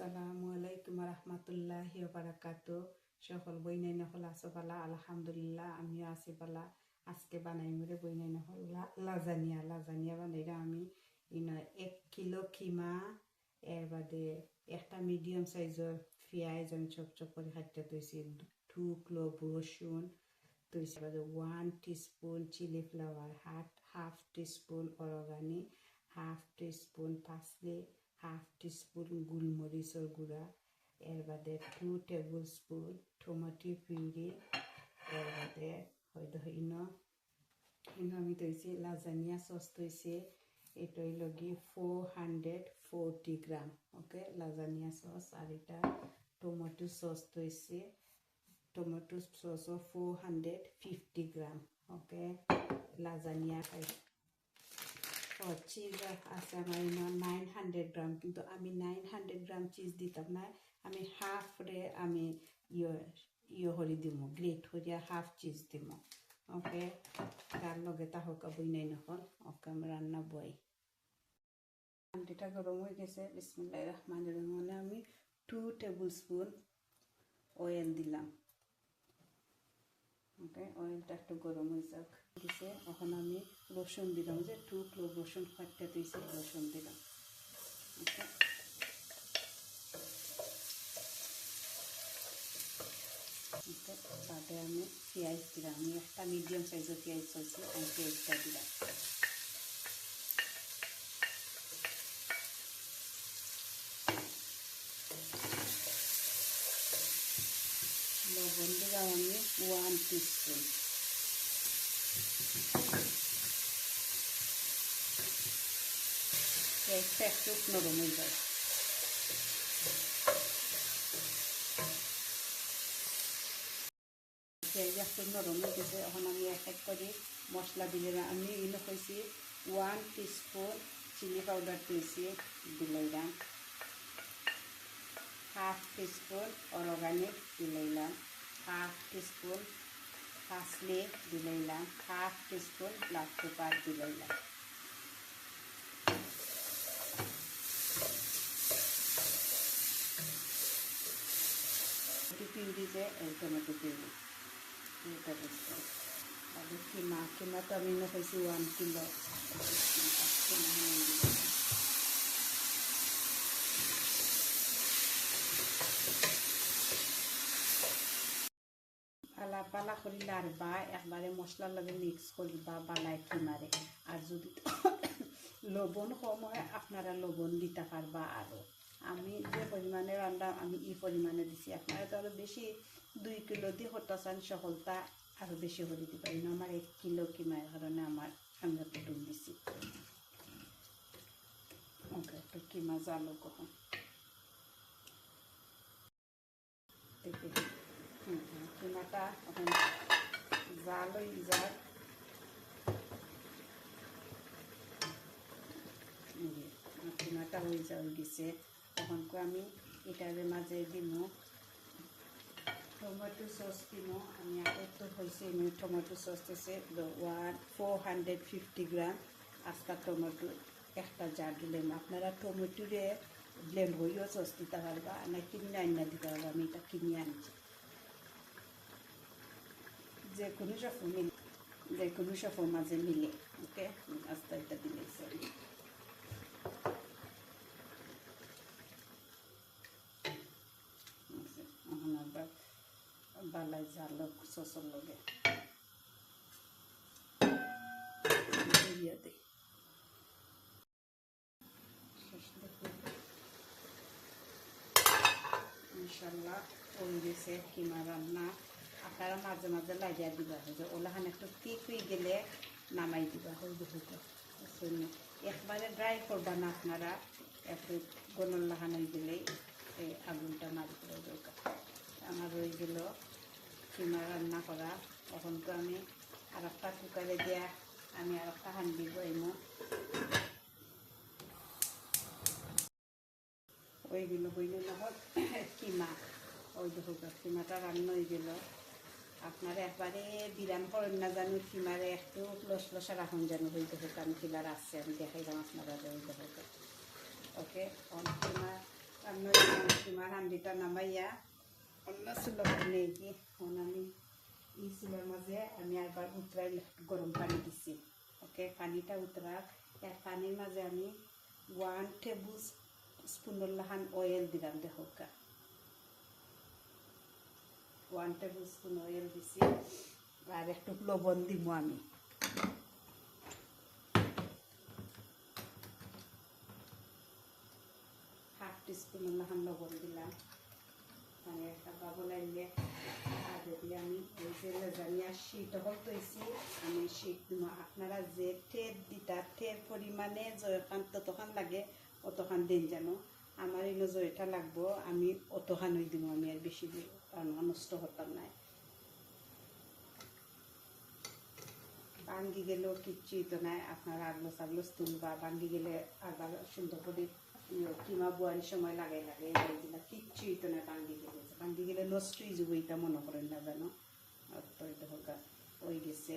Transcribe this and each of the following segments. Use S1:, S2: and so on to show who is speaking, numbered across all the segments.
S1: আসসালামু আলাইকুম রহমতুল্লাহ বারাকাত। সকল বইনাই নহল আছো পালা আলহামদুলিল্লাহ, আমিও আছি পালা আজকে বানাই মরে বইনাই নহল লাজানিয়া। লাজানিয়া বানাইরা আমি এক কিলো কিমা এর বাদে একটা মিডিয়াম সাইজের পেঁয়াজ আমি চপ চপ করে খাইতে তৈছি টু ক্লোভ রসুন তৈছি বাদে one teaspoon chilli flour half half teaspoon oregano half teaspoon parsley half teaspoon গোলমরিচৰ গুঁড়া, এর বাদে two tablespoon tomato puree এর বাদে হয়তো ইনো ইনো আমি তৈছি লাজানিয়া সস তৈছে এটাই লগি four hundred forty gram okay lasagna sauce আর এটা টমেটো সস তৈছে tomato সসও four hundred fifty gram okay lasagna cheese আছে আমার নাইন হান্ড্রেড গ্রাম কিন্তু আমি নাইন হান্ড্রেড গ্রাম চিজ দিতাম না। আমি হাফ রে আমি ইয়ে ইয়ে হরি দিম গ্রেট হরিয়া হাফ চিজ দিম। ওকে, তার লগে তাহকা বই নাই নহল, ওকে আমি রান্না বই। হান্ডিটা গরম হয়ে গেছে বিসমুল্লাহ রহমান রহমানে আমি টু টেবিল স্পুন অয়েল দিলাম। ওকে, অয়েলটা একটু গরম হয়ে যাক। দিছে, এখন আমি রসুন দিলাম। যে টু ক্লোভ রসুন ফাটটা দিয়েছি, রসুন দিলাম। ওকে। আমি পেঁয়াজ দিলাম। আমি একটা মিডিয়াম সাইজের পেঁয়াজ চলছি আমি পেঁয়াজটা দিলাম লবণ দিলাম ওয়ান টিস্পুন পেঁয়াজটা একটু নরম হয়ে যায় পেঁয়াজ একটু নরম হয়ে গেছে এখন আমি এক এক করে মশলা দিলে আমি ইনো হয়েছি ওয়ান টিস্পুন চিলি পাউডার দিয়েছি দিলাইলাম হাফ টিস্পুন অর্গানিক দিলাইলাম হাফ টিস্পুন পাসলি দিলাইলাম হাফ টিস্পুন ব্লাক পেপার দিলাইলাম পিউরি যে, এই টমেটো পিউরি এটা দিচ্ছি তাহলে কিমা কিমা তো আমি হয়েছি ওয়ান কিলো পালা করে লাড়বা একবারে মশলার লগে মিক্স করবা, বালাই কিমারে। আর যদি লবণ কম হয়, আপনারা লবণ দিতে পারবা আরও আমি যে পরিমাণে রান্না, আমি ই পরিমাণে দিছি। আপনারা তো আরও বেশি দুই কিলো দিয়ে হতাচান সফলতা আরও বেশি করে দিতে পারি না আমার এক কিলো কিমার কারণে আমার, আমি একটু দিছি। ওকে একটু কিমা জালো কখন দেখি কিমাটা এখন জাল হয়ে যায় কিমাটা হয়ে যাওয়া গেছে তখন আমি এটার মাঝে দিব টমেটো সস দিব আমি আগে তো হয়েছে আমি টমেটো সস দিছে ওয়ান হান্ড্রেড ফিফটি গ্রাম আজকা টমেটো একটা জার দিলাম আপনারা টমেটোরে ব্লেন্ড হইও সস দিতে পারবা না কিনে আইনা দিতে পারবা আমি এটা কিনে আনছি যে কোনো সফর মিলে যে কোনো সফর মাঝে মিলে ওকে আস্তে এটা দিলেছে আমি এখন আবার বালাই জালক সসর লগে। দিয়ে দিই। ইনশাল্লাহ ওই গেছে কিমা আপনারা মাঝে মাঝে লাগিয়ে দিবা যে ওলাহান একটু ঠিক হয়ে গেলে নামাই দিবা হয়ে দেখে একবারে ড্রাই করবা না আপনারা, একটু গনল লাহান হয়ে গেলেই এই আগুনটা মারি করে দরকার। আমার রয়ে গেল কিমা রান্না করা। তখন তো আমি আর একটা কুকারে দিয়া আমি আর একটা হান্ডি বইমো ওইগুলো হইল নহল কিমা ওই দেখো কিমাটা রান্না হয়ে গেল। আপনারা একবারে বিরাম করেন না জানো কিমারে একটু লস লসা রাখুন যেন হয়ে দেখো আমি কিলার আসছে আমি দেখাইলাম আপনারা ওই দেখো ওকে কিমা সামনে সীমার হান্ডিটা নামাইয়া, অন্য চুলো নেই কি? এখন আমি এই চুলোর মাঝে আমি একবার উতরাই গরম পানি দিছি। ওকে পানিটা উতরাক এর পানির মাঝে আমি ওয়ান টেবিল স্পুনের লাহান অয়েল দিলাম দেখোকা ওয়ান টেবিল স্পুন অয়েল দিছি। আর একটু লবণ দিব আমি। হাফ টিস্পুন লাহান লবণ দিলাম। মানে একটা বাবল আইলে আর যদি আমি ওই যে লেজানিয়া শীত হল তৈছি, আমি শীত দিব আপনারা যে ঠের দিতা ঠের পরিমাণে জয়খান ততখান লাগে, অতখান দিন জানো আমার এনে জয়টা লাগবো, আমি অতখানই দিব আমি আর বেশি দিব কারণ নষ্ট হতাম নাই ভাঙ্গি গেলেও কিচ্ছুই তো নাই, আপনারা আগলো সাগলো তুলবা ভাঙ্গি গেলে আবার সুন্দর করে ইয়ে কিমা বোয়ারির সময় লাগাই লাগে এইগুলা কিচ্ছুই তো নাই ভাঙ্গি গেলে। ভাঙ্গি গেলে নষ্টই যাব এটা মনে করেন না জানো? তো এটা ওই গেছে,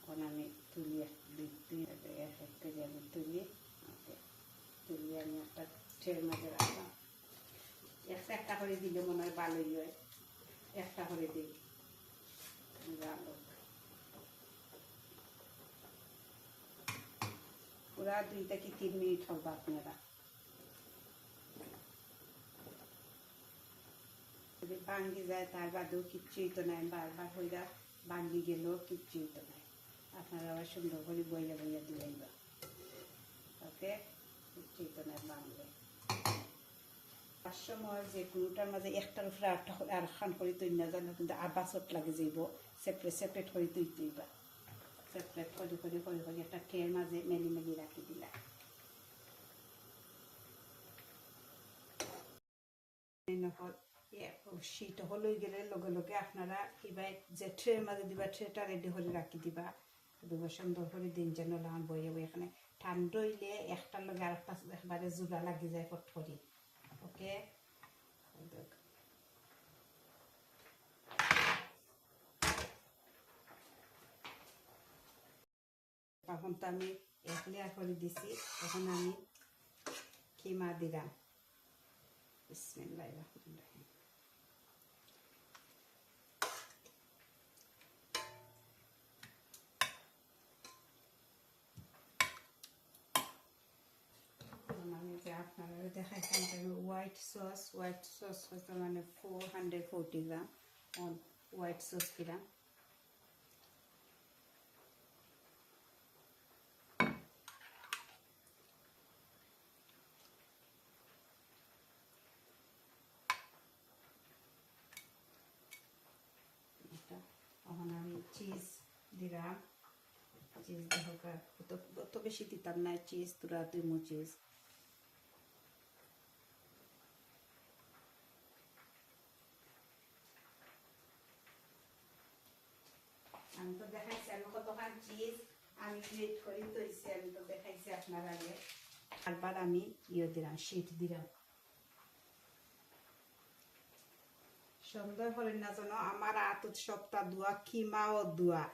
S1: এখন আমি তুলি এক, দুই দুই এক এক কেজি আমি তুলি তুলি আমি একটা ঠের মাঝে রাখলাম। একটা একটা করে দিলে মনে হয় ভালোই হয়। একটা করে দিই। পুরা দুই থেকে তিন মিনিট হবে আপনারা। যদি ভাঙ্গি যায় তার বাদেও কিচ্ছুই তো নাই, বারবার হইরা ভাঙ্গি গেলেও কিচ্ছুই তো নাই। আপনারা আবার সুন্দর করে বইয়া বইয়া দিলেন ওকে? কিচ্ছুই তো নাই তার সময় যে কোনোটার মাঝে একটার উপরে করে না জানো কিন্তু আবার লাগে যাইব সেপারেট সেপারেট করে তৈরি তৈবা সেপারেট করে করে করে করে একটা মাঝে মেলি মেলি রাখি দিলা। শীত হলৈ গেলে লগে লগে আপনারা কিবা যে ট্রের মাঝে দিবা ট্রেটা রেডি করে রাখি দিবা। দুবার সুন্দর করে দিন যেন লাগান বইয়ে বই এখানে ঠান্ডা হইলে একটার লগে আর একটা একবারে জোড়া লাগি যায় ফট ওকে এখন তো আমি লেয়ার করে দিছি এখন আমি কিমা দিলাম বিসমিল্লাহ রহমান রহিম আপনারা দেখাইতাম হোয়াইট সস হোয়াইট সস হচ্ছে মানে four hundred forty white sauce কিরাম আমি চিজ দিলাম। চিজ দেখা অত বেশি দিতাম না চিজ তোরা দিমু চিজ আমি তো দেখাইছি আমি কতখান চিজ আমি ক্রিয়েট করি তৈছি আমি তো দেখাইছি আপনার আগে। তারপর আমি ইয়ে দিলাম শীত দিলাম। সুন্দর হলেন না যেন আমার আতত সপ্তাহ দোয়া কিমা ও দোয়া।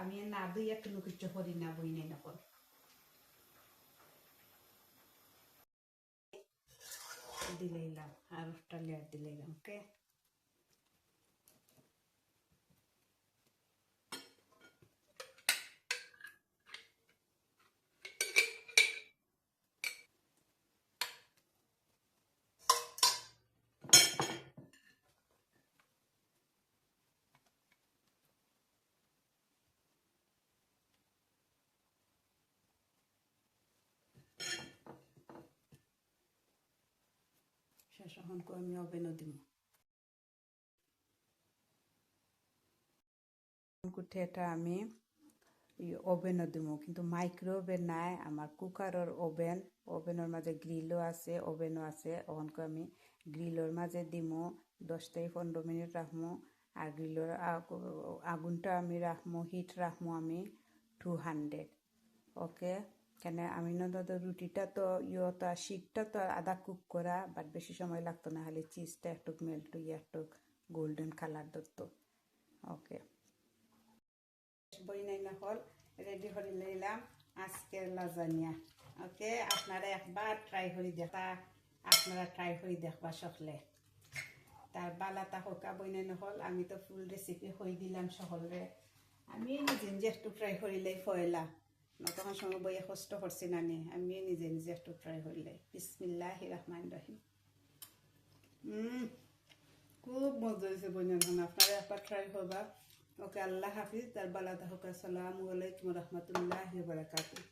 S1: আমি না দুই একটু কিছু করি না, বই নেই নকল দিলাইলাম, আর একটা ওকে শেষ এখন আমি ওভেনও দিব কুঠে এটা আমি ওভেনও দিব কিন্তু মাইক্রো ওভেন নাই আমার কুকারের ওভেন ওভেনের মাঝে গ্রিলও আছে ওভেনও আছে ওখানকে আমি গ্রিলের মাঝে দিমো দশ থেকে পনেরো মিনিট রাখব আর গ্রিলের আগুনটা আমি রাখব হিট রাখব আমি টু হান্ড্রেড ওকে কেন? আমি নয়তো রুটিটা তো ইয়েটা শীতটা তো আদা কুক করা বাট বেশি সময় লাগতো না, খালি চিজটা একটু মেল্ট হয়ে একটু গোল্ডেন কালার ধরতো ওকে বই না হল রেডি করে নিলাম, আজকের লাজানিয়া ওকে আপনারা একবার ট্রাই করে দেখা, আপনারা ট্রাই করে দেখবা সকলে। তার বালাতা হোকা বইনে নহল আমি তো ফুল রেসিপি হয়ে দিলাম সকলরে। আমি নিজে নিজে একটু ট্রাই করিলে ফয়লা। নতখন সঙ্গে বইয়ে কষ্ট করছি নানি। আমি নিজে নিজে একটু ট্রাই করলে বিসমিল্লাহ রহমান রহিম খুব মজা হয়েছে বইনান আপনারা একবার ট্রাই করবা ওকে, আল্লাহ হাফিজ তার বালা হোকা সালামু আলাইকুম রহমতুল্লাহ বারাকাতুহ।